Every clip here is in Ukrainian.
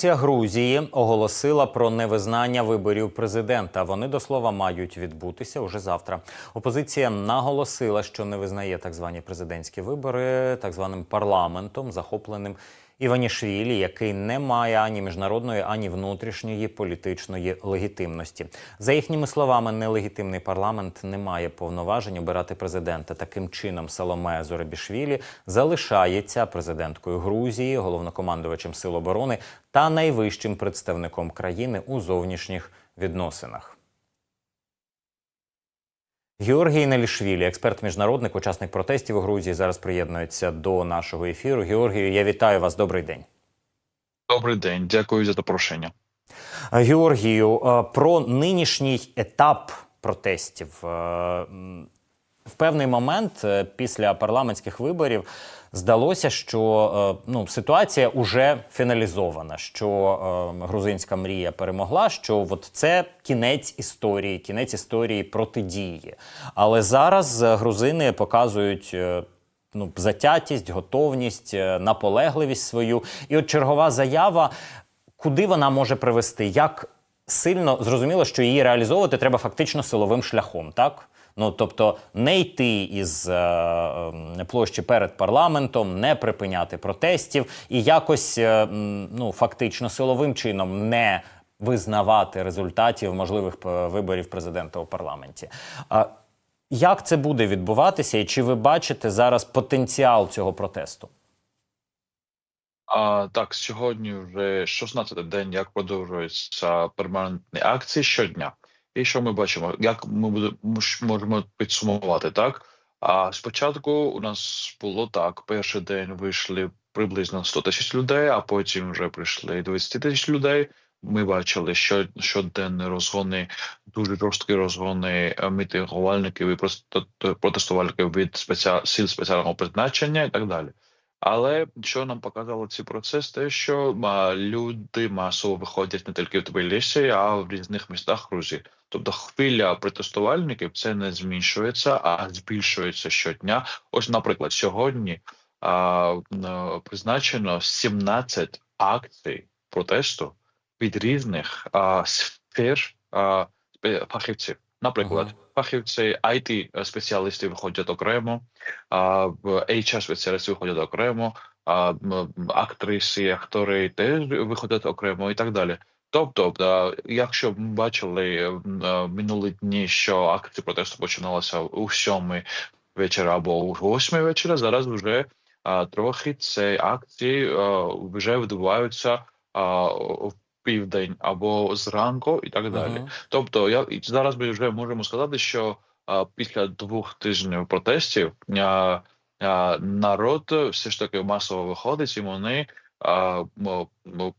Опозиція Грузії оголосила про невизнання виборів президента. Вони до слова мають відбутися уже завтра. Опозиція наголосила, що не визнає так звані президентські вибори так званим парламентом, захопленим Іванішвілі, який не має ані міжнародної, ані внутрішньої політичної легітимності. За їхніми словами, нелегітимний парламент не має повноважень обирати президента. Таким чином, Саломе Зоребішвілі залишається президенткою Грузії, головнокомандувачем сил оборони та найвищим представником країни у зовнішніх відносинах. Георгій Нелішвілі, експерт-міжнародник, учасник протестів у Грузії, зараз приєднується до нашого ефіру. Георгію, я вітаю вас. Добрий день. Добрий день, дякую за запрошення. Георгію, е, про нинішній етап протестів. В певний момент е, після парламентських виборів здалося, що е, ну, ситуація уже фіналізована, що е, грузинська мрія перемогла, що от це кінець історії, кінець історії протидії. Але зараз грузини показують. Ну, затятість, готовність, наполегливість свою. І от чергова заява, куди вона може привести? Як сильно зрозуміло, що її реалізовувати треба фактично силовим шляхом, так? Ну тобто не йти із е, е, площі перед парламентом, не припиняти протестів і якось е, ну фактично силовим чином не визнавати результатів можливих е, виборів президента у парламенті. А як це буде відбуватися, і чи ви бачите зараз потенціал цього протесту? А так, сьогодні вже 16-й день, як продовжуються перманентні акції щодня. І що ми бачимо? Як ми буде- муш- можемо підсумувати так? А спочатку у нас було так: перший день вийшли приблизно 100 тисяч людей, а потім вже прийшли 20 тисяч людей. Ми бачили, що щоденні розгони, дуже жорсткі розгони е, мітингувальників і протестувальників від спеціа... сил спеціального призначення і так далі. Але що нам показало цей процес, те, що люди масово виходять не тільки в Тбілісі, а в різних містах Грузії. Тобто хвиля протестувальників це не зменшується, а збільшується щодня. Ось, наприклад, сьогодні а, призначено 17 акцій протесту від різних а, сфер а, фахівців. Наприклад, Ага. фахівці it спеціалісти виходять окремо, HR спеціалісти виходять окремо, актриси, актори теж виходять окремо і так далі. Тобто, якщо ми бачили е, минулі дні, що акції протесту починалися у сьомій вечора або у восьмій вечора, зараз вже трохи ці акції а, вже відбуваються в південь або зранку і так далі. Мгм. Тобто, я і зараз ми вже можемо сказати, що а, після двох тижнів протестів а, а, народ все ж таки масово виходить, і вони а, м- м-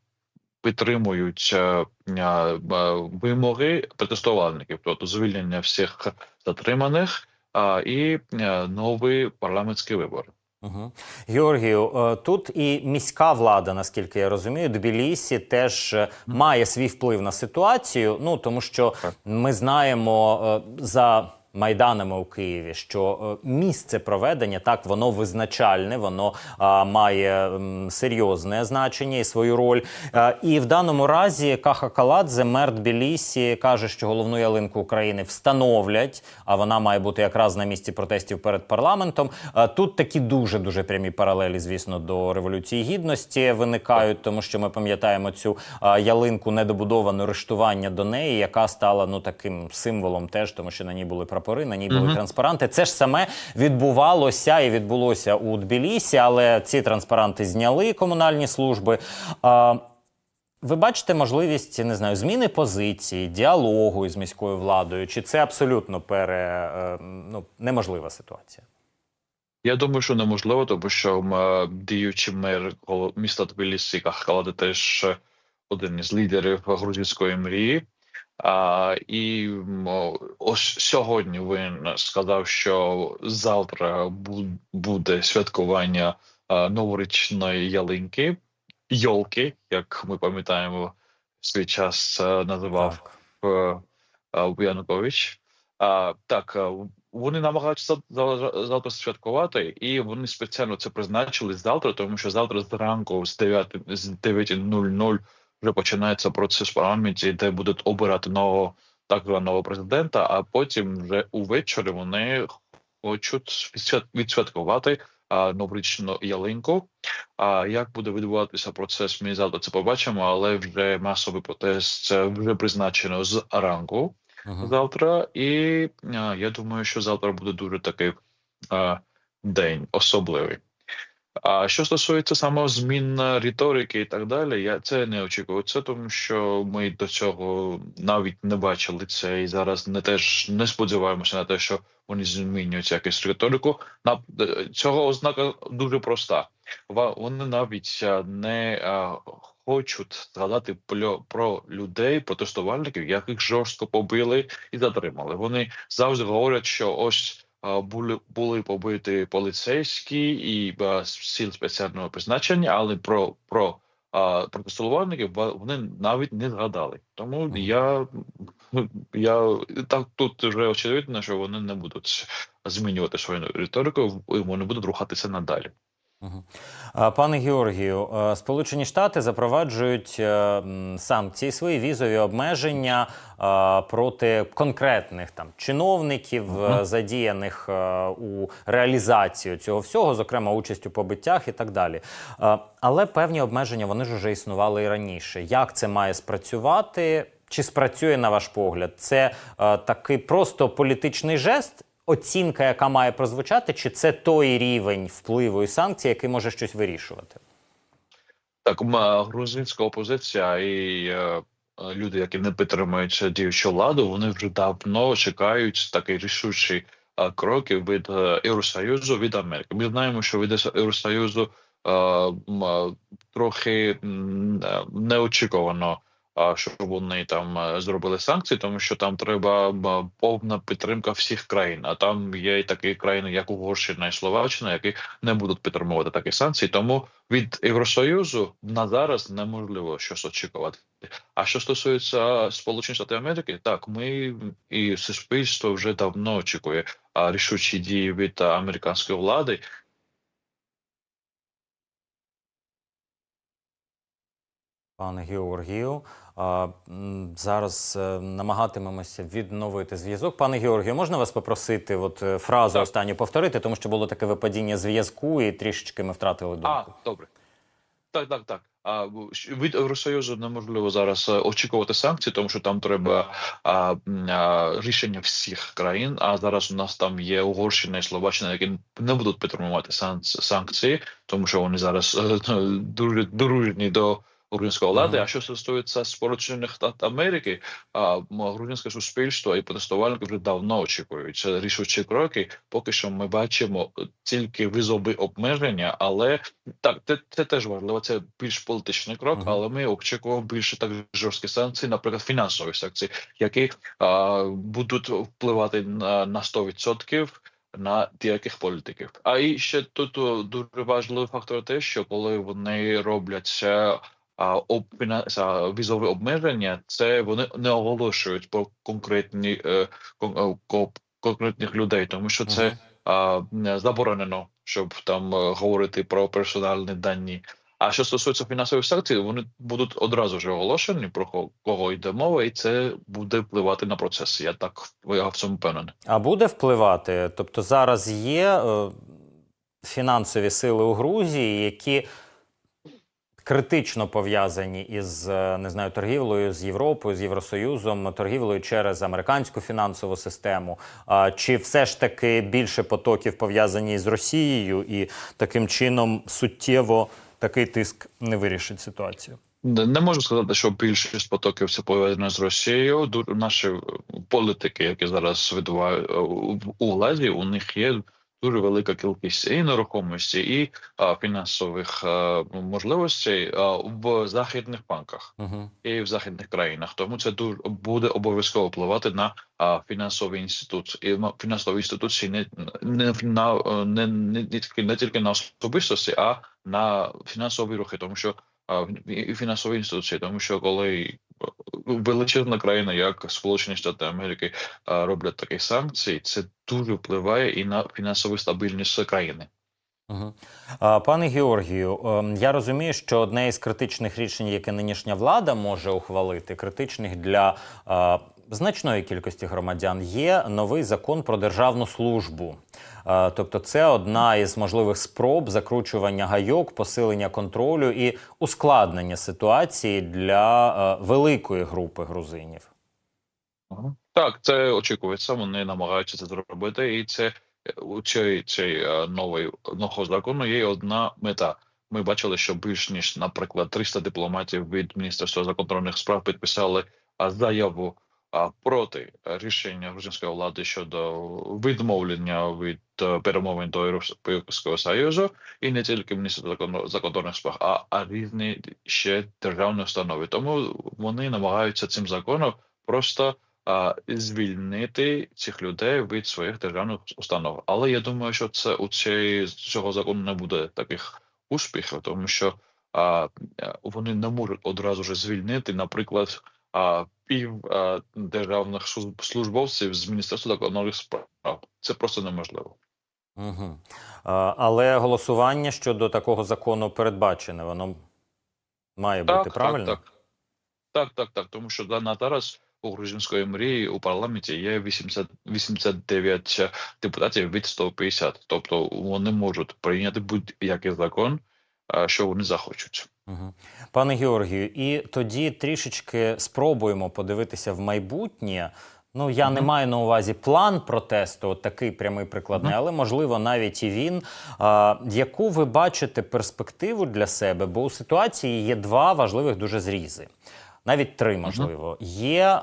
підтримують а, а, а, вимоги протестувальників, тобто звільнення всіх затриманих а, і а, нові парламентські вибори. Угу. Георгію, е, тут і міська влада, наскільки я розумію, Тбілісі теж е, має свій вплив на ситуацію. Ну тому що ми знаємо е, за майданами у Києві, що е, місце проведення так воно визначальне, воно має серйозне значення і свою роль. Е, і в даному разі Каха Каладзе, мер Тбілісі, каже, що головну ялинку України встановлять, а вона має бути якраз на місці протестів перед парламентом. Е, Тут такі дуже дуже прямі паралелі, звісно, до революції гідності виникають, тому що ми пам'ятаємо цю ялинку недобудовану рештування до неї, яка стала ну таким символом, теж тому що на ній були прапори, на ній були Мгм. транспаранти. Це ж саме відбувалося і відбулося у Тбілісі, але ці транспаранти зняли комунальні служби. А, ви бачите можливість не знаю зміни позиції, діалогу із міською владою? Чи це абсолютно пере, е, ну, неможлива ситуація? Я думаю, що неможливо, тому що м, діючий мер міста Тбілісі Кахкаладе теж е, один із лідерів грузинської мрії. А, і ось сьогодні він сказав, що завтра буде святкування новорічної ялинки, йолки, як ми пам'ятаємо, свій час е, називав е, е, Янукович. А, так, вони намагаються за- за- завтра святкувати, і вони спеціально це призначили завтра, тому що завтра зранку з 9 з 9.00 вже починається процес в парламенті, де будуть обирати нового так званого президента, а потім вже увечері вони хочуть відсвяткувати а, новорічну ялинку. А як буде відбуватися процес, ми завтра це побачимо, але вже масовий протест е, вже призначено з ранку Мгм. завтра, і а, я думаю, що завтра буде дуже такий а, день особливий. А що стосується саме змін риторики і так далі, я це не очікую. Це тому, що ми до цього навіть не бачили це, і зараз не теж не сподіваємося на те, що вони змінюють якусь риторику. На цього ознака дуже проста. Вони навіть не хочуть згадати про, людей, протестувальників, яких жорстко побили і затримали. Вони завжди говорять, що ось були були побиті поліцейські і а, сил спеціального призначення, але про про а, протестувальників ва- вони навіть не згадали. Тому я я так тут вже очевидно, що вони не будуть змінювати свою риторику, і вони будуть рухатися надалі. А, Пане Георгію, е, Сполучені Штати запроваджують е, санкції, свої візові обмеження е, проти конкретних там чиновників, е, Мгм. задіяних е, у реалізацію цього всього, зокрема участь у побиттях і так далі. Е, Але певні обмеження вони ж вже існували і раніше. Як це має спрацювати? Чи спрацює на ваш погляд? Це е, такий просто політичний жест, оцінка, яка має прозвучати, чи це той рівень впливу і санкцій, який може щось вирішувати? Так, грузинська опозиція і е, е, люди, які не підтримують діючу владу, вони вже давно чекають такі рішучі е, кроки від е, Євросоюзу від Америки. Ми знаємо, що від Євросоюзу е, е, трохи е, неочікувано. А що вони там е, зробили санкції, тому що там треба повна підтримка всіх країн. А там є і такі країни, як Угорщина і Словаччина, які не будуть підтримувати такі санкції. Тому від Євросоюзу на зараз неможливо щось очікувати. А що стосується Сполучених Штатів Америки, так ми і суспільство вже давно очікує рішучі дії від американської влади. Пане Георгію, зараз е, намагатимемося відновити зв'язок. Пане Георгію, можна вас попросити от е, фразу Так. останню повторити, тому що було таке випадіння зв'язку, і трішечки ми втратили думку. А, добре. Так, так, так. А від Євросоюзу неможливо зараз е, очікувати санкцій, тому що там треба а, а, рішення всіх країн. А зараз у нас там є Угорщина і Словаччина, які не будуть підтримувати санкції, тому що вони зараз дуже дружні до української влади. Мгм. А що стосується Сполучених Штатів Америки, а грузинське суспільство і протестувальники вже давно очікують рішучі кроки. Поки що ми бачимо тільки визові обмеження, але так, це, це теж важливо. Це більш політичний крок, Мгм. але ми очікуємо більше так жорсткі санкції, наприклад, фінансові санкції, які а, будуть впливати на, на 100% на деяких політиків. А і ще тут дуже важливий фактор те, що коли вони роблять візові обмеження, це вони не оголошують про конкретні е, е, ко- конкретних людей, тому що це а, не заборонено, щоб там е, говорити про персональні дані. А що стосується фінансових санкцій, вони будуть одразу ж оголошені про ко- кого йде мова, і це буде впливати на процес. Я так я в цьому впевнений. А буде впливати? Тобто зараз є е, фінансові сили у Грузії, які критично пов'язані із е, не знаю торгівлею з Європою, з Євросоюзом, торгівлею через американську фінансову систему. А чи все ж таки більше потоків пов'язані з Росією, і таким чином суттєво такий тиск не вирішить ситуацію? Не можу сказати, що більшість потоків це пов'язано з Росією. Наші політики, які зараз видувають у у владі, у них є дуже велика кількість і нерухомості, і а, фінансових е, можливостей а, в західних банках. Угу. і в західних країнах. Тому це дуже буде обов'язково впливати на а, фінансові інститут і фінансові інституції не, не на е, не, не, не тільки не тільки на особистості, а на фінансові рухи, тому що а, і фінансові інституції, тому що коли е, величезна країна, як Сполучені Штати Америки, роблять такі санкції, це дуже впливає і на фінансову стабільність країни. Пане Георгію, ем, я розумію, що одне із критичних рішень, яке нинішня влада може ухвалити, критичних для е, значної кількості громадян, є новий закон про державну службу. Е, Тобто, це одна із можливих спроб закручування гайок, посилення контролю і ускладнення ситуації для е, великої групи грузинів. Так, це очікується. Вони намагаються це зробити, і це у цей, цей е, новий нового закону є одна мета. Ми бачили, що більш ніж, наприклад, 300 дипломатів від Міністерства закордонних справ підписали заяву проти рішення грузинської влади щодо відмовлення від е, перемовин до Європейського союзу, і не тільки закордон- закордонних справ, а, різні ще державні установи. Тому вони намагаються цим законом просто а, звільнити цих людей від своїх державних установ. Але я думаю, що це у цей цього закону не буде таких успіхів, тому що а, е, вони не можуть одразу ж звільнити, наприклад, пів державних службовців з міністерства закордонних справ. Це просто неможливо. Угу. Але голосування щодо такого закону передбачене, воно має бути правильно? Так, так. Так, так, так. Тому що на зараз у грузинської мрії у парламенті є 80, 89 депутатів від 150. Тобто вони можуть прийняти будь-який закон, що вони захочуть. Угу. Пане Георгію, і тоді трішечки спробуємо подивитися в майбутнє. Ну, я не маю на увазі план протесту, от такий прямий прикладний, Мгм. але можливо навіть і він. А, яку ви бачите перспективу для себе? Бо у ситуації є два важливих дуже зрізи, навіть три, можливо. Є е,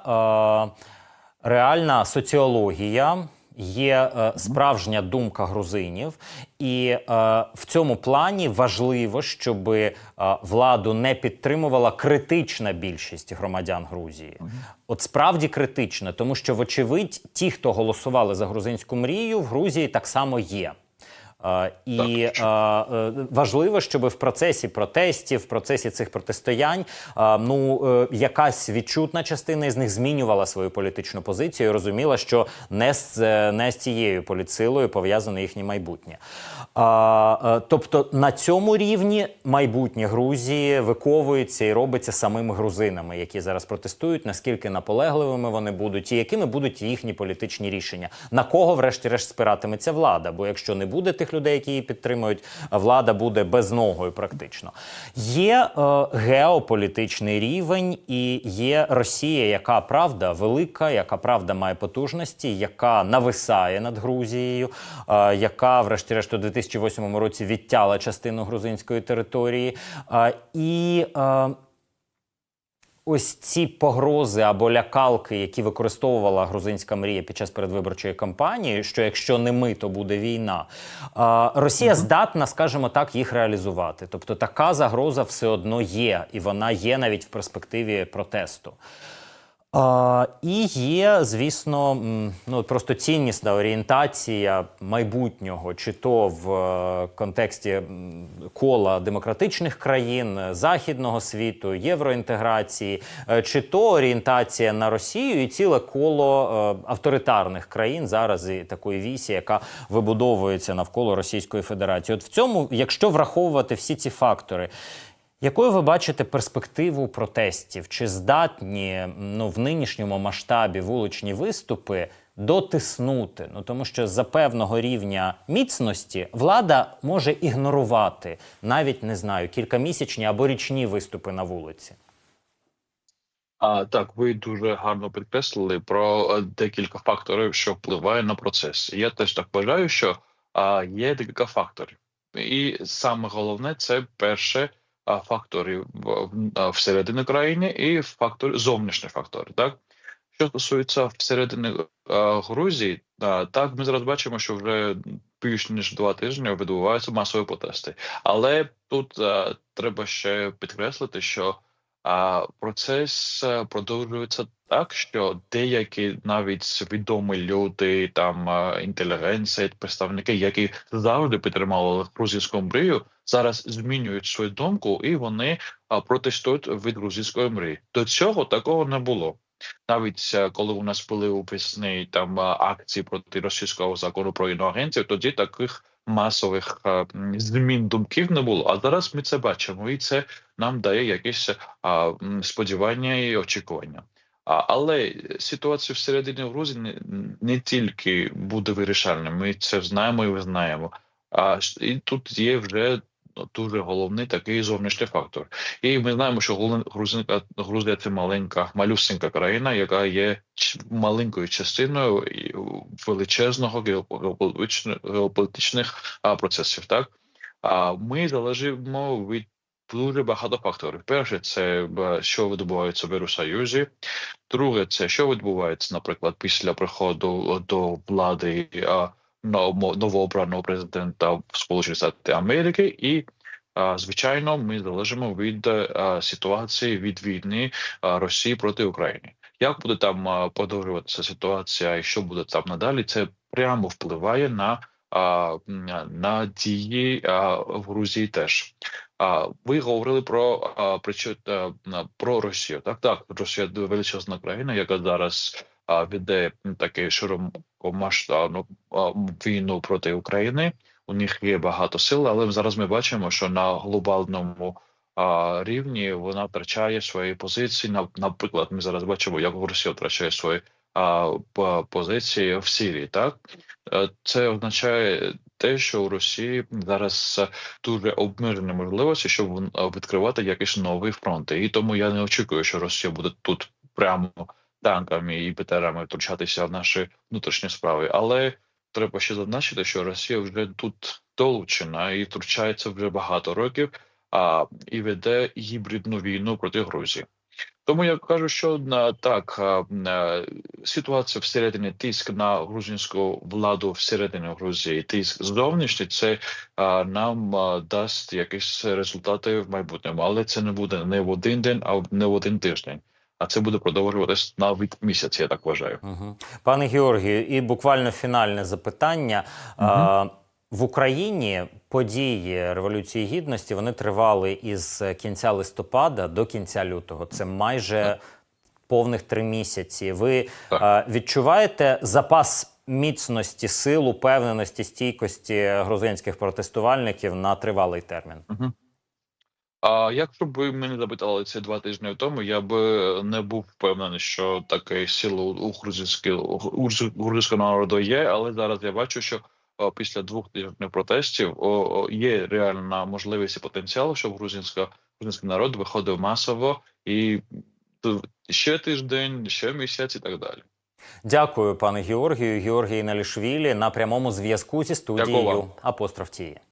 реальна соціологія. Є е, справжня думка грузинів, і е, в цьому плані важливо, щоб е, владу не підтримувала критична більшість громадян Грузії. От справді критична, тому що, вочевидь, ті, хто голосували за грузинську мрію, в Грузії так само є. І е, важливо, щоб в процесі протестів, в процесі цих протистоянь, ну е, якась відчутна частина із них змінювала свою політичну позицію, і розуміла, що не з е, не з цією політсилою пов'язане їхнє майбутнє. Тобто на цьому рівні майбутнє Грузії виковується і робиться самими грузинами, які зараз протестують, наскільки наполегливими вони будуть, і якими будуть їхні політичні рішення. На кого, врешті-решт, спиратиметься влада? Бо якщо не буде тих людей, які її підтримують, влада буде безногою практично. Є е, геополітичний рівень і є Росія, яка правда велика, яка правда має потужності, яка нависає над Грузією, е, яка, врешті-решт, у 2008 році відтяла частину грузинської території. Е, і е, ось ці погрози або лякалки, які використовувала грузинська мрія під час передвиборчої кампанії, що якщо не ми, то буде війна. Росія здатна, скажімо так, їх реалізувати. Тобто така загроза все одно є, і вона є навіть в перспективі протесту. А, і є, звісно, ну просто ціннісна орієнтація майбутнього, чи то в е, контексті кола демократичних країн, е, західного світу, євроінтеграції, е, чи то орієнтація на Росію і ціле коло авторитарних країн зараз і такої вісі, яка вибудовується навколо Російської Федерації. От в цьому, якщо враховувати всі ці фактори. Якою ви бачите перспективу протестів? Чи здатні ну, в нинішньому масштабі вуличні виступи дотиснути? Ну тому що за певного рівня міцності влада може ігнорувати навіть не знаю кількамісячні або річні виступи на вулиці. А так, ви дуже гарно підкреслили про е, декілька факторів, що впливають на процес. Я теж так вважаю, що а, є декілька факторів, і саме головне це перше а, фактори в, в, а, всередині країни і фактори зовнішні фактори. Так що стосується всередини Грузії, так ми зараз бачимо, що вже більш ніж два тижні відбуваються масові протести. Але тут а, треба ще підкреслити, що процес е, продовжується так, що деякі навіть відомі люди, там е, інтелігенція, представники, які завжди підтримували грузинську мрію, зараз змінюють свою думку і вони протестують від грузинської мрії. До цього такого не було. Навіть е, коли у нас були весни там е, акції проти російського закону про іноагентів, тоді таких масових е, змін думків не було. А зараз ми це бачимо, і це нам дає якісь сподівання і очікування. Але ситуація всередині Грузії не, тільки буде вирішальним, ми це знаємо і визнаємо. А і тут є вже дуже головний такий зовнішній фактор. І ми знаємо, що Гру- Грузинка Грузія це маленька, малюсенька країна, яка є маленькою частиною величезного геополітичних, процесів. Так а ми залежимо від дуже багато факторів. Перше, це що відбувається в Євросоюзі. Друге, це що відбувається, наприклад, після приходу до влади новообраного президента Сполучених Штатах Америки, і звичайно, ми залежимо від ситуації від війни Росії проти України. Як буде там а, подовжуватися ситуація, і що буде там надалі? Це прямо впливає на, на дії в Грузії теж. Ви говорили про про Росію. Так, так, Росія величезна країна, яка зараз веде таку широкомасштабну війну проти України. У них є багато сил, але зараз ми бачимо, що на глобальному а, рівні вона втрачає свої позиції. На- Наприклад, ми зараз бачимо, як Росія втрачає свої а, позиції в Сирії. Так Е, це означає те, що у Росії зараз дуже обмежені можливості, щоб відкривати якісь нові фронти. І тому я не очікую, що Росія буде тут прямо танками і БТРами втручатися в наші внутрішні справи. Але треба ще зазначити, що Росія вже тут долучена і втручається вже багато років, а і веде гібридну війну проти Грузії. Тому я кажу, що так ситуація всередині тиск на грузинську владу всередині Грузії, тиск зовнішній, це нам дасть якісь результати в майбутньому, але це не буде не в один день, а не в один тиждень. А це буде продовжуватись навіть місяць, я так вважаю. Угу. Пане Георгію, і буквально фінальне запитання. А, в Україні події Революції Гідності вони тривали із кінця листопада до кінця лютого. Це майже повних три місяці. Ви Так. а, відчуваєте запас міцності, сил, упевненості, стійкості грузинських протестувальників на тривалий термін? А якщо б мене запитали це два тижні тому, я б не був впевнений, що таке сила у- грузинського народу є, але зараз я бачу, що після двох тижнів протестів о, о, є реальна можливість і потенціал, щоб грузинська грузинський народ виходив масово і ще тиждень, ще місяць і так далі. Дякую, пане Георгію. Георгій Налішвілі на прямому зв'язку зі студією. Апостроф Тії.